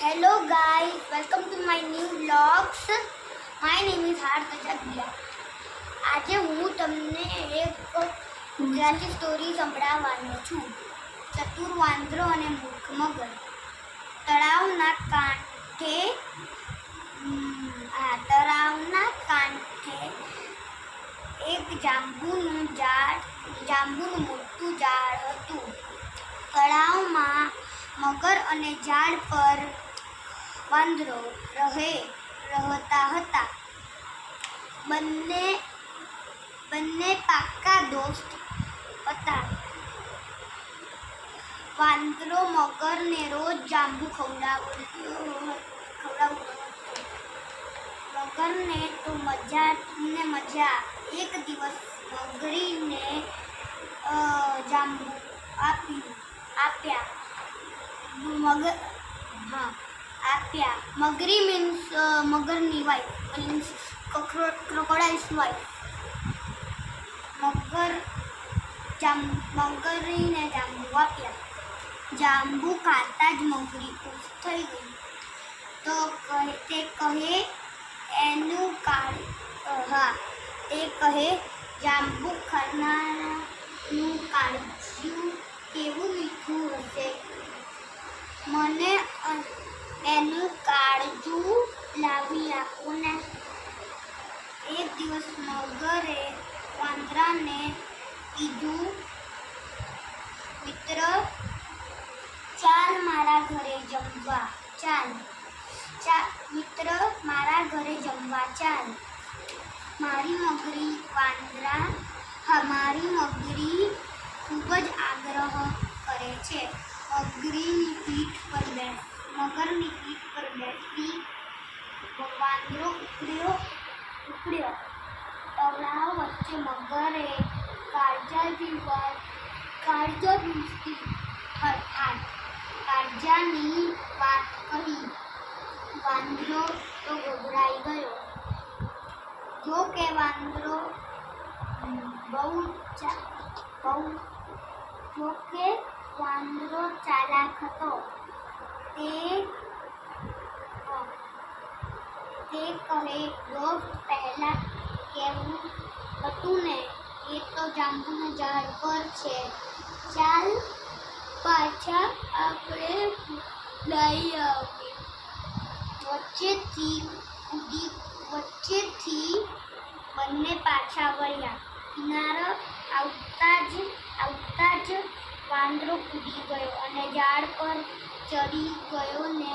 Hello guys, welcome to my new vlogs. My name is Harth જગ્યા આજે હું તમને એક ગુજરાતી સ્ટોરી સંભળાવવાનો છું. ચતુર વાંદરો અને મૂર્ખ મગર તળાવના કાંઠે આ તળાવના કાંઠે એક જાંબુનું ઝાડ જાંબુનું મોટું ઝાડ હતું. તળાવમાં મગર અને ઝાડ પર વાંદરો રહે, રહેતા હતા. બંને બંને પાક્કા દોસ્ત હતા. વાંદરો મગરને રોજ જાંબુ ખવડાવતો ખવડાવતો મગરને તો મજા, ને મજા. એક દિવસ મગરીને જાંબુ આપ્યું આપ્યા મગર હા આપ્યા મગરી મીન્સ મગરની વાઈફ મીન્સ ક્રોકોડાઇલ્સ વાઈફ મગર, જામ, મગરીને જાંબુ આપ્યા. જાંબુ ખાતા જ મગરી ખુશ થઈ ગઈ. તો કહે, તે કહે, એનું કાળ હા. તે કહે, જાંબુ ખાનારનું કાળજું લાવી એક દિવસ મગરે વાંદરાને કીધું, મિત્ર, ચાલ મારા ઘરે જમવા, ચાલ. મિત્ર, મારા ઘરે જમવા, ચાલ. મારી મગરી વાંદરા મારી મગરી ખૂબ જ આગ્રહ કરે છે. મગરીની પીઠ પર બેસ મગરની ઉપડ્યો ઉપડ્યો તળાવ વચ્ચે મગરે કાળજાથી વાત કાળજાથી અર્થાત કાળજાની વાત કહી વાંદરો તો ગભરાઈ ગયો જો કે વાંદરો બહુ ચા- બહુ જો કે વાંદરો ચાલાક હતો તે કહે દોસ્ત પહેલા કેવું હતું ને એ તો જાંબુના ઝાડ પર છે ચાલ પાછા આપણે લઈ આવીએ વચ્ચેથી કૂદી વચ્ચેથી બંને પાછા વળ્યા કિનારો આવતા જ આવતા જ વાંદરો કૂદી ગયો અને ઝાડ પર ચડી ગયો ને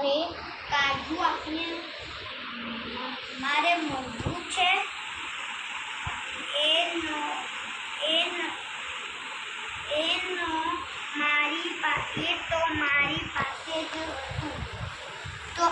કહે કાજુ આપને મારે મળવું છે. એનો એનો એનો મારી પાસે તો મારી પાસે જ હતું.